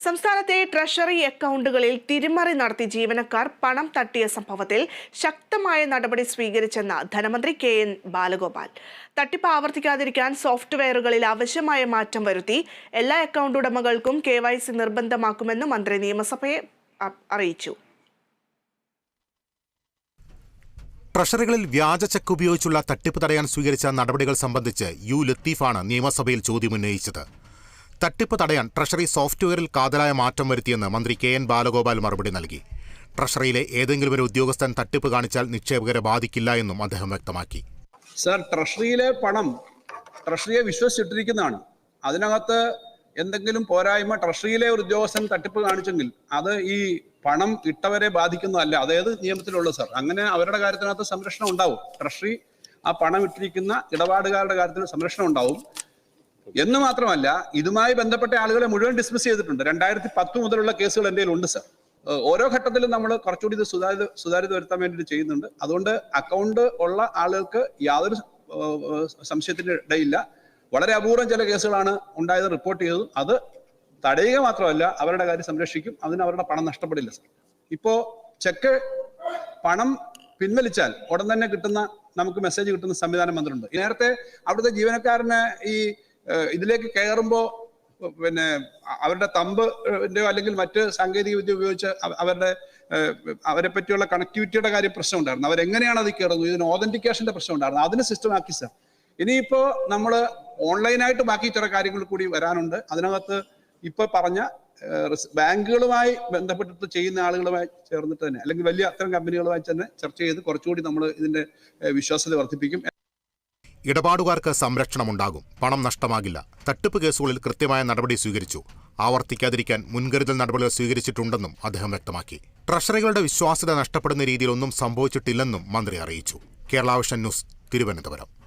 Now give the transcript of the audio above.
സംസ്ഥാനത്തെ ട്രഷറി അക്കൗണ്ടുകളിൽ തിരിമറി നടത്തി ജീവനക്കാർ പണം തട്ടിയ സംഭവത്തിൽ ശക്തമായ നടപടി സ്വീകരിച്ചെന്ന് ധനമന്ത്രി കെ എൻ ബാലഗോപാൽ. തട്ടിപ്പ് ആവർത്തിക്കാതിരിക്കാൻ സോഫ്റ്റ്വെയറുകളിൽ ആവശ്യമായ മാറ്റം വരുത്തി എല്ലാ അക്കൗണ്ട് ഉടമകൾക്കും കെ വൈ സി നിർബന്ധമാക്കുമെന്ന് മന്ത്രി നിയമസഭയെ അറിയിച്ചു. ട്രഷറികളിൽ വ്യാജ ചെക്ക് ഉപയോഗിച്ചുള്ള തട്ടിപ്പ് തടയാൻ സ്വീകരിച്ച നടപടികൾ സംബന്ധിച്ച് യു ലത്തീഫാണ് നിയമസഭയിൽ ചോദ്യമുന്നയിച്ചത് തട്ടിപ്പ് തടയാൻ ട്രഷറി സോഫ്റ്റ്വെയറിൽ കാതലായ മാറ്റം വരുത്തിയെന്ന് മന്ത്രി കെ എൻ ബാലഗോപാൽ മറുപടി നൽകി. ട്രഷറിയിലെ ഏതെങ്കിലും ഒരു ഉദ്യോഗസ്ഥൻ തട്ടിപ്പ് കാണിച്ചാൽ നിക്ഷേപകരെ ബാധിക്കില്ല എന്നും അദ്ദേഹം വ്യക്തമാക്കി. സർ ട്രഷറിയിലെ പണം ട്രഷറിയെ വിശ്വസിച്ചിട്ടിരിക്കുന്നതാണ്. അതിനകത്ത് എന്തെങ്കിലും പോരായ്മ ട്രഷറിയിലെ ഒരു ഉദ്യോഗസ്ഥൻ തട്ടിപ്പ് കാണിച്ചെങ്കിൽ അത് ഈ പണം ഇട്ടവരെ ബാധിക്കുന്നതല്ല അതേത് നിയമത്തിലുള്ള സർ? അങ്ങനെ അവരുടെ കാര്യത്തിനകത്ത് സംരക്ഷണം ഉണ്ടാവും. ട്രഷറി ആ പണം ഇട്ടിരിക്കുന്ന ഇടപാടുകാരുടെ കാര്യത്തിൽ സംരക്ഷണം ഉണ്ടാവും. എന്ന് മാത്രമല്ല ഇതുമായി ബന്ധപ്പെട്ട ആളുകളെ മുഴുവൻ ഡിസ്മിസ് ചെയ്തിട്ടുണ്ട്. രണ്ടായിരത്തി പത്ത് മുതലുള്ള കേസുകൾ എന്റെ ഉണ്ട് സർ ഓരോ ഘട്ടത്തിലും നമ്മൾ കുറച്ചുകൂടി ഇത് സുതാര്യത സുതാര്യത വരുത്താൻ വേണ്ടിയിട്ട് ചെയ്യുന്നുണ്ട്. അതുകൊണ്ട് അക്കൗണ്ട് ഉള്ള ആളുകൾക്ക് യാതൊരു സംശയത്തിന്റെ ഇടയില്ല. വളരെ അപൂർവം ചില കേസുകളാണ് ഉണ്ടായത് റിപ്പോർട്ട് ചെയ്തതും. അത് തടയുക മാത്രമല്ല അവരുടെ കാര്യം സംരക്ഷിക്കും. അതിന് അവരുടെ പണം നഷ്ടപ്പെടില്ല സർ ഇപ്പോ ചെക്ക് പണം പിൻവലിച്ചാൽ ഉടൻ തന്നെ കിട്ടുന്ന നമുക്ക് മെസ്സേജ് കിട്ടുന്ന സംവിധാനം വന്നിട്ടുണ്ട് നേരത്തെ അവിടുത്തെ ജീവനക്കാരന് ഈ ഇതിലേക്ക് കയറുമ്പോൾ പിന്നെ അവരുടെ തമ്പ് ന്റെയോ അല്ലെങ്കിൽ മറ്റ് സാങ്കേതിക വിദ്യ ഉപയോഗിച്ച് അവരുടെ അവരെ പറ്റിയുള്ള കണക്ടിവിറ്റിയുടെ കാര്യം പ്രശ്നം ഉണ്ടായിരുന്നു. അവരെങ്ങനെയാണ് അത് കയറുന്നത്? ഇതിന് ഓതന്റിക്കേഷന്റെ പ്രശ്നം ഉണ്ടായിരുന്നു. അതിന് സിസ്റ്റം ആക്കി സാർ ഇനിയിപ്പോ നമ്മൾ ഓൺലൈനായിട്ട് ബാക്കി ചില കാര്യങ്ങൾ കൂടി വരാനുണ്ട്. അതിനകത്ത് ഇപ്പൊ പറഞ്ഞ ബാങ്കുകളുമായി ബന്ധപ്പെട്ടിട്ട് ചെയ്യുന്ന ആളുകളുമായി ചേർന്നിട്ട് തന്നെ അല്ലെങ്കിൽ വലിയ അത്തരം കമ്പനികളുമായി തന്നെ ചർച്ച ചെയ്ത് കുറച്ചുകൂടി നമ്മൾ ഇതിന്റെ വിശ്വാസ്യത വർദ്ധിപ്പിക്കും. ഇടപാടുകാർക്ക് സംരക്ഷണമുണ്ടാകും. പണം നഷ്ടമാകില്ല. തട്ടിപ്പ് കേസുകളിൽ കൃത്യമായ നടപടി സ്വീകരിച്ചു. ആവർത്തിക്കാതിരിക്കാൻ മുൻകരുതൽ നടപടികൾ സ്വീകരിച്ചിട്ടുണ്ടെന്നും അദ്ദേഹം വ്യക്തമാക്കി. ട്രഷറികളുടെ വിശ്വാസ്യത നഷ്ടപ്പെടുന്ന രീതിയിൽ ഒന്നും സംഭവിച്ചിട്ടില്ലെന്നും മന്ത്രി അറിയിച്ചു. കേരളാവിഷൻ ന്യൂസ് തിരുവനന്തപുരം.